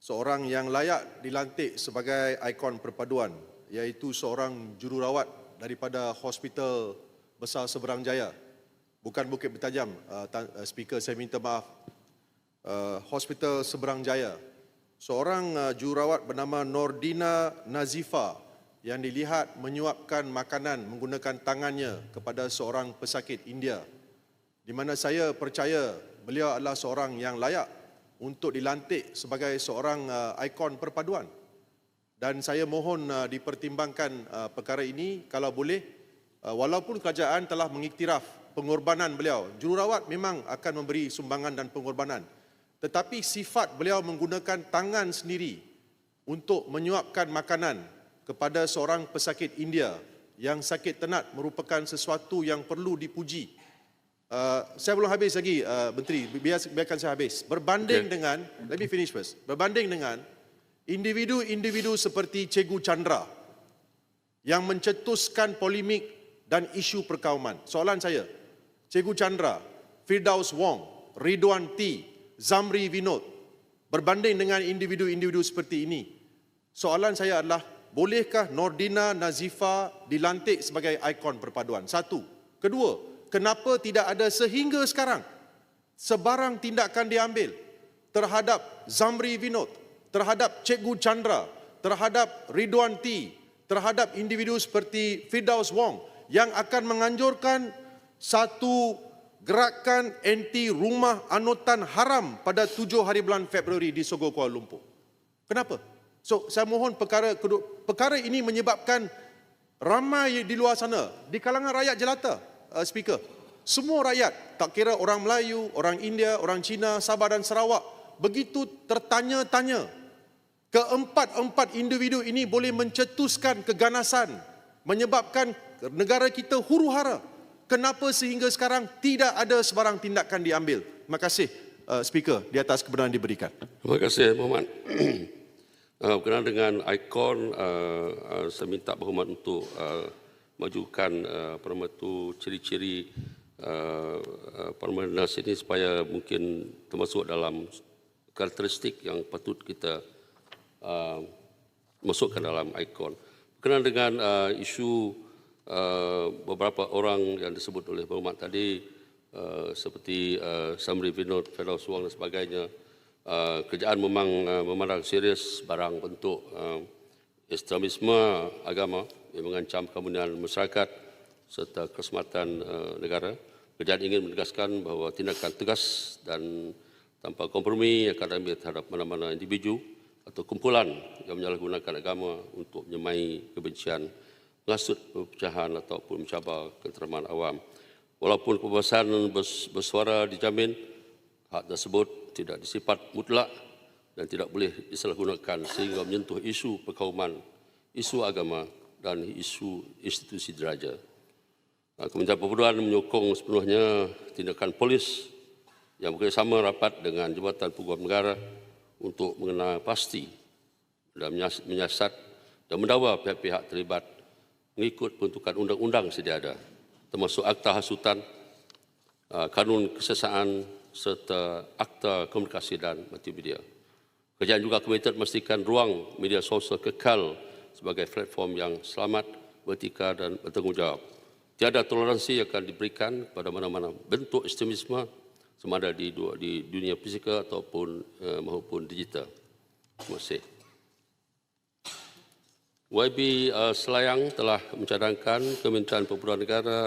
seorang yang layak dilantik sebagai ikon perpaduan iaitu seorang jururawat daripada Hospital Besar Seberang Jaya. Bukan Bukit Bertajam, uh, uh, speaker saya minta maaf. Uh, Hospital Seberang Jaya. Seorang uh, jururawat bernama Nordina Nazifa yang dilihat menyuapkan makanan menggunakan tangannya kepada seorang pesakit India di mana saya percaya beliau adalah seorang yang layak untuk dilantik sebagai seorang uh, ikon perpaduan. Dan saya mohon uh, dipertimbangkan uh, perkara ini kalau boleh uh, walaupun kerajaan telah mengiktiraf pengorbanan beliau. Jururawat memang akan memberi sumbangan dan pengorbanan. Tetapi sifat beliau menggunakan tangan sendiri untuk menyuapkan makanan kepada seorang pesakit India yang sakit tenat merupakan sesuatu yang perlu dipuji. Uh, saya belum habis lagi, uh, Menteri. Biar, biarkan saya habis. Berbanding okay. dengan, let me finish first. Berbanding dengan individu-individu seperti Cikgu Chandra yang mencetuskan polemik dan isu perkauman. Soalan saya, Cikgu Chandra, Firdaus Wong, Ridwan T, Zamri Vinod, berbanding dengan individu-individu seperti ini, soalan saya adalah, bolehkah Nordina Nazifa dilantik sebagai ikon perpaduan? Satu. Kedua, kenapa tidak ada sehingga sekarang sebarang tindakan diambil terhadap Zamri Vinod, terhadap Cikgu Chandra, terhadap Ridwan T, terhadap individu seperti Firdaus Wong yang akan menganjurkan satu gerakan anti rumah anutan haram pada 7 hari bulan Februari di Sogo Kuala Lumpur. Kenapa? So saya mohon perkara perkara ini menyebabkan ramai di luar sana di kalangan rakyat jelata uh, speaker. Semua rakyat, tak kira orang Melayu, orang India, orang Cina, Sabah dan Sarawak, begitu tertanya-tanya. Keempat-empat individu ini boleh mencetuskan keganasan, menyebabkan negara kita huru-hara. Kenapa sehingga sekarang tidak ada sebarang tindakan diambil? Terima kasih, uh, speaker, di atas kebenaran diberikan. Terima kasih Muhammad. Uh, berkenaan dengan ikon, uh, uh, saya minta berhormat untuk uh, majukan uh, apa nama tu ciri-ciri uh, Nas ini supaya mungkin termasuk dalam karakteristik yang patut kita uh, masukkan dalam ikon. Berkenaan dengan uh, isu uh, beberapa orang yang disebut oleh Berhormat tadi uh, seperti uh, Samri Vinod, Firdaus Wang dan sebagainya, uh, kerajaan memang uh, memandang serius barang bentuk uh, ekstremisme agama yang mengancam keamanan masyarakat serta keselamatan uh, negara. Kerajaan ingin menegaskan bahawa tindakan tegas dan tanpa kompromi akan diambil terhadap mana-mana individu atau kumpulan yang menyalahgunakan agama untuk menyemai kebencian, mengasut perpecahan ataupun mencabar keteraman awam. Walaupun kebebasan bers- bersuara dijamin, hak tersebut tidak disifat mutlak dan tidak boleh disalahgunakan sehingga menyentuh isu perkauman, isu agama dan isu institusi diraja. Kementerian Perpaduan menyokong sepenuhnya tindakan polis yang bekerjasama rapat dengan Jabatan Peguam Negara untuk mengenal pasti dan menyiasat dan mendakwa pihak-pihak terlibat mengikut peruntukan undang-undang sedia ada termasuk Akta Hasutan, ah, Kanun Kesesaan serta Akta Komunikasi dan Multimedia. Kerajaan juga komited memastikan ruang media sosial kekal sebagai platform yang selamat, beretika dan bertanggungjawab. Tiada toleransi yang akan diberikan pada mana-mana bentuk ekstremisme sama ada di, di dunia fizikal ataupun uh, maupun digital. Terima kasih. YB uh, Selayang telah mencadangkan Kementerian Perpaduan Negara